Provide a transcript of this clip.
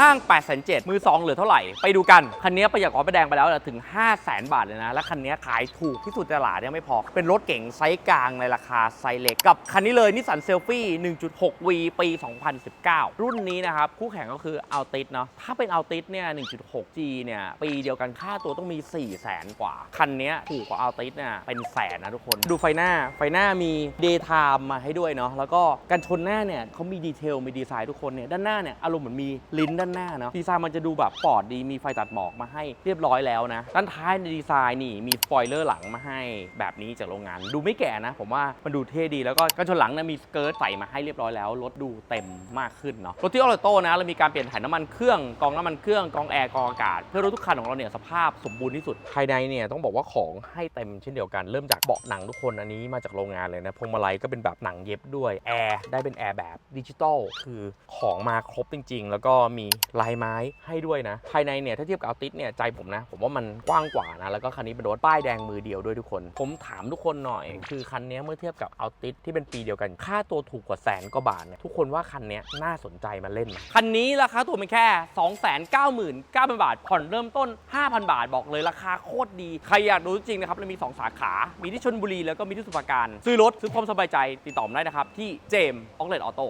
ห้าง8 7 0 0 0มือ 2 เหลือเท่าไหร่ ไปดูกัน คันนี้ประหยัดกว่าไปแดงไปแล้วถึง 5 0 0 0 0 0บาทเลยนะ และคันนี้ขายถูกที่สุดในตลาดยังไม่พอ เป็นรถเก๋งไซส์กลางในราคาไซส์เล็ก กับคันนี้เลยนิสสันเซลฟี่ 1.6V ปี 2019 รุ่นนี้นะครับ คู่แข่งก็คืออัลติสเนาะ ถ้าเป็นอัลติสเนี่ย 1.6G เนี่ย ปีเดียวกันค่าตัวต้องมี 4 0 0แสนกว่า คันนี้ถูกกว่าอัลติสเนี่ยเป็นแสนนะทุกคน ดูไฟหน้า ไฟหน้ามี Daytime มาให้ด้วยเนาะ แล้วก็กันชนหน้าเนี่ยเขามีดีเทล มีดีไซน์ทุกคนเนี่ย ด้านหน้าเนี่ย อารมณ์เหมือนมีลิ้นด้านหน้าเนาะดีไซน์มันจะดูแบบปอร์ตดีมีไฟตัดหมอกมาให้เรียบร้อยแล้วนะด้านท้ายในดีไซน์นี่มีสปอยเลอร์หลังมาให้แบบนี้จากโรงงาน ดูไม่แก่นะ ผมว่ามันดูเท่ดีแล้วก็กันชนหลังเนี่ยมีสเกิร์ตใส่มาให้เรียบร้อยแล้วรถดูเต็มมากขึ้นเนาะรถที่ออโต้นะเรามีการเปลี่ยนถ่ายน้ำมันเครื่องกองน้ำมันเครื่องกองแอร์กองอากาศเพื่อรถทุกคันของเราเนี่ยสภาพสมบูรณ์ที่สุดภายในเนี่ยต้องบอกว่าของให้เต็มเช่นเดียวกันเริ่มจากเบาะหนังทุกคนอันนี้มาจากโรงงานเลยนะพวงมาลัยก็เป็นแบบหนังเย็บด้วยแอร์ได้เป็นแอร์แบบดิจิตอลคือของมาครบจริง ๆ แล้วก็มีลายไม้ให้ด้วยนะ ภายในเนี่ยถ้าเทียบกับอัลติสเนี่ยใจผมนะ ผมว่ามันกว้างกว่านะ แล้วก็คันนี้เป็นรถป้ายแดงมือเดียวด้วยทุกคน ผมถามทุกคนหน่อย คือคันนี้เมื่อเทียบกับอัลติสที่เป็นปีเดียวกัน ค่าตัวถูกกว่าแสนกว่าบาทเนี่ยทุกคนว่าคันนี้น่าสนใจมาเล่นไหมคันนี้ราคาตัวเป็นแค่ 299,000 บาท ผ่อนเริ่มต้น 5,000 บาทบอกเลยราคาโคตรดีใครอยากรู้จริงนะครับเรามี 2 สาขา มีที่ชนบุรีแล้วก็มีที่สุพรรณการ ซื้อรถซื้อความสบายใจติดต่อมได้นะครับที่เจมออกเลตออโต้